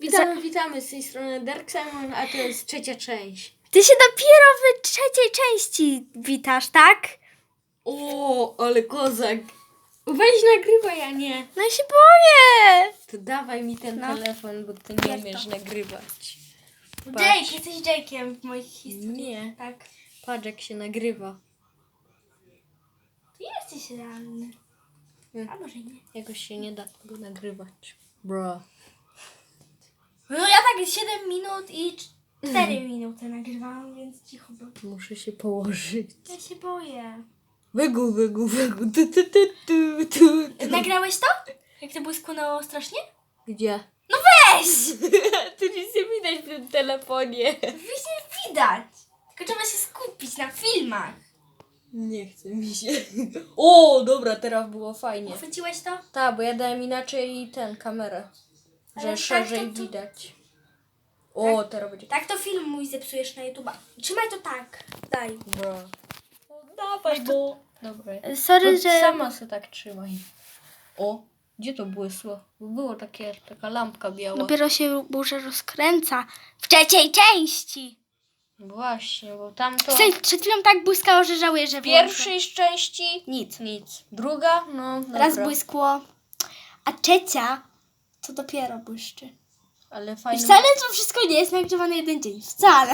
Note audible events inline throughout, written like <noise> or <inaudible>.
Witamy, witamy z tej strony Dark Simon, a to jest trzecia część. Ty się dopiero w trzeciej części witasz, tak? O, ale kozak. Weź nagrywaj, a nie. No ja się boję. To dawaj mi ten No. telefon, bo ty nie Jest umiesz to. nagrywać. Jake, jesteś Jake'iem w moich historiach. Nie. Tak. Patrz jak się nagrywa. Ty jesteś realny. A może nie. Jakoś się nie da tego nagrywać. Bro. No ja tak 7 minut i 4 minuty nagrywałam, więc cicho było. Muszę się położyć. Ja się boję. Wygu, wygu, wygu. Tu, tu, tu, tu, tu, tu. Nagrałeś to? Jak to błysknęło strasznie? Gdzie? No weź! <laughs> tu nic nie widać w tym telefonie. Wiesz, nie widać. Tylko trzeba się skupić na filmach. Nie chce mi się. O, dobra, teraz było fajnie. Chwyciłeś to? Tak, bo ja dałem inaczej ten kamerę. Że Ale tak szerzej to tu- widać. O, teraz będzie. Tak to film mój zepsujesz na YouTube'a. Trzymaj to tak. Daj. Bro. Dawaj, bo. Dobra. Sorry, To że... Sama się tak trzymaj. O, gdzie to błysło? Bo było takie, taka lampka biała. Dopiero się burza rozkręca. W trzeciej części. Właśnie, bo tamto. Przed, przed chwilą tak błyskało, że żałuję, że W włączę. pierwszej części Nic. nic. Druga, no. Raz dobra. błyskło, a trzecia to dopiero błyszczy. Ale I fajnie. wcale to wszystko nie jest nagrywane jeden dzień. Wcale.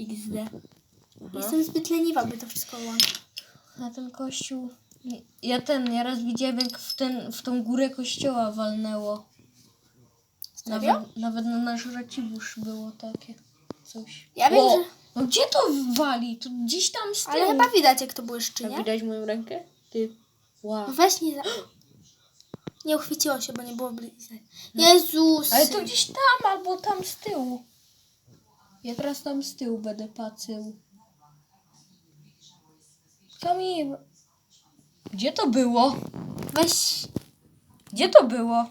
XD. Jestem zbyt leniwa, by to wszystko łączyć. Na ten kościół. Ja ten, ja raz widziałem jak w, ten, w tą górę kościoła walnęło. Serio? Nawet, nawet na nasz Racibórz było takie coś. Ja wiem, o, że- No gdzie to wali? To gdzieś tam z tyłu. Ale chyba widać, jak to błyszczy, A nie? widać moją rękę? Ty. Wow. Weź nie za... <gasps> Nie uchwyciło się, bo nie było bliżej. Jezus! Ale to gdzieś tam albo tam z tyłu. Ja teraz tam z tyłu będę patrzył. Co mi... Gdzie to było? Weź... Gdzie to było?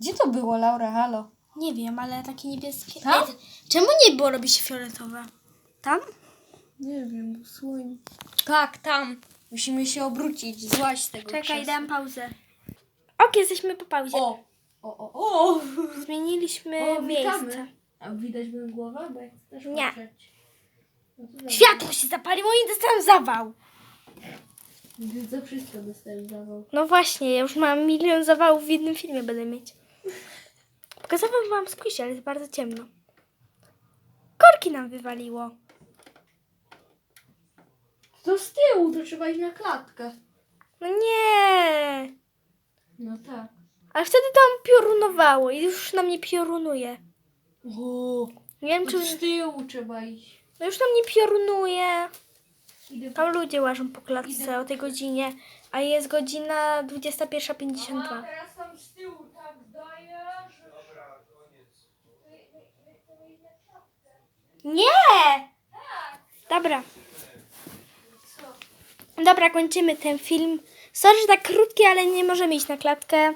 Gdzie to było, Laura? Halo? Nie wiem, ale takie niebieskie... Tam? Ej, czemu niebo robi się fioletowe? Tam? Nie wiem, bo słońce. Tak, tam. Musimy się obrócić, złaź z tego Czekaj, krzesła. dam pauzę. Ok, jesteśmy po pauzie. O! O, o, o! Zmieniliśmy o miejsce. A widać moją głowę? Bo ja chcę też Nie. patrzeć. No to dobra. Światło się zapaliło i dostałam zawał. Za wszystko dostałem zawał. No właśnie, ja już mam milion zawałów w jednym filmie będę mieć. Pokazałam wam squishy, ale jest bardzo ciemno. Korki nam wywaliło. To z tyłu, to trzeba iść na klatkę. No nie. No tak. Ale wtedy tam piorunowało i już na mnie piorunuje. O, Nie wiem, czy... z tyłu trzeba iść. No już na mnie piorunuje. Idę po... Tam ludzie łażą po klatce Idę. o tej godzinie, a jest godzina 21.52. teraz tam z tyłu tak dajesz. Nie! Dobra. Dobra, kończymy ten film. Sorry, że tak krótki, ale nie możemy iść na klatkę.